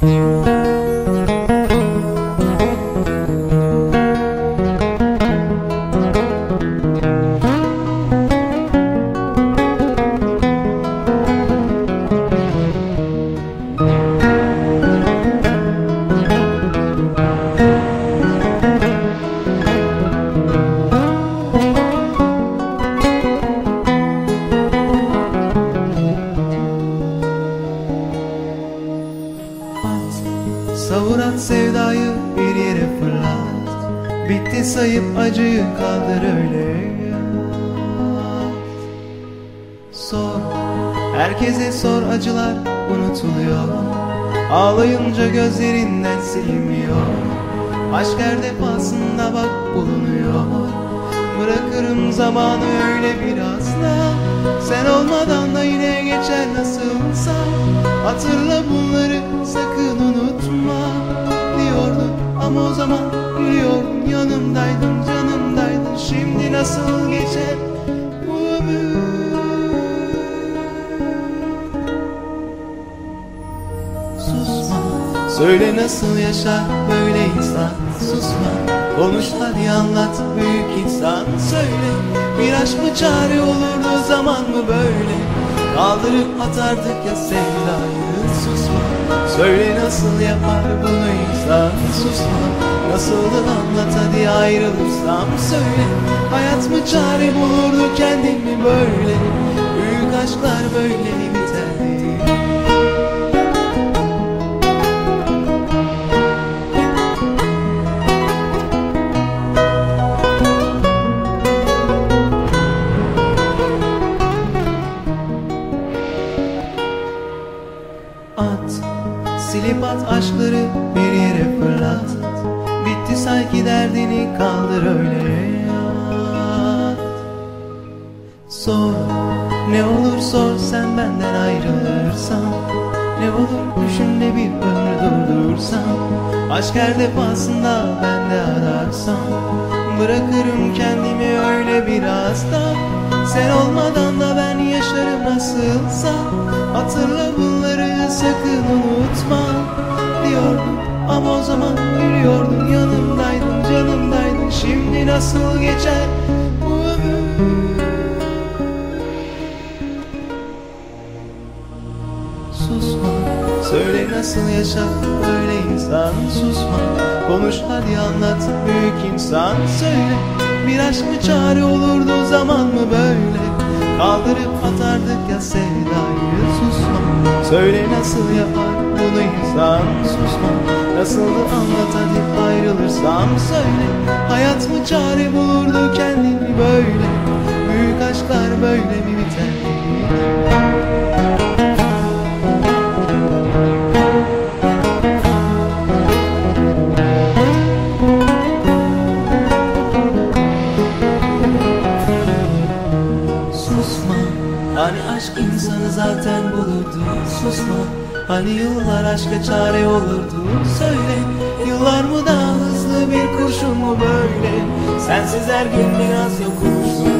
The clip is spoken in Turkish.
Música Savuran sevdayı bir yere fırlat. Bitti sayıp acıyı kaldır öyle. Sor, herkese sor acılar unutuluyor. Ağlayınca gözlerinden silinmiyor Aşk her defasında bak bulunuyor. Bırakırım zamanı öyle biraz da. Sen olmadan da yine zaman biliyordun Yanımdaydın canımdaydın. Şimdi nasıl geçer bu ömür? Susma. Söyle nasıl yaşar böyle insan? Susma. Konuş hadi anlat büyük insan. Söyle bir aşk mı çare olurdu? Zaman mı böyle? Kaldırıp atardık ya sevdayı. Susma. Söyle nasıl yapar bunu insan Susma Nasıldı anlat hadi ayrılırsam Söyle. Hayat mı çare bulurdu kendimi böyle? Büyük aşklar böyle biterdi Silip at aşkları bir yere fırlat. Bitti sanki derdini kaldır öyle. Yat Sor ne olur sor sen benden ayrılırsan. Ne olur düşün de bir ömür durdursan. Aşk her defasında ben de ararsam. Bırakırım kendimi öyle biraz da Sen olmadan da nasılsa Hatırla bunları sakın unutma Diyordun ama o zaman gülüyordun Yanımdaydın canımdaydın. Şimdi nasıl geçer bu ömür? Susma Söyle nasıl yaşar böyle insan Susma. Konuş hadi anlat büyük insan Söyle. Bir aşk mı çare olurdu zaman mı böyle? Kaldırıp Söyle nasıl yapar bunu insan? Susma Nasıldı anlat hadi ayrılırsam Söyle. Hayat mı çare bulurdu kendini böyle? Büyük aşklar böyle mi biter aşk insanı zaten bulurdu. Susma hani yıllar aşka çare olurdu. Söyle yıllar mı daha hızlı bir kurşun mu böyle? Sensiz her gün biraz yokulsun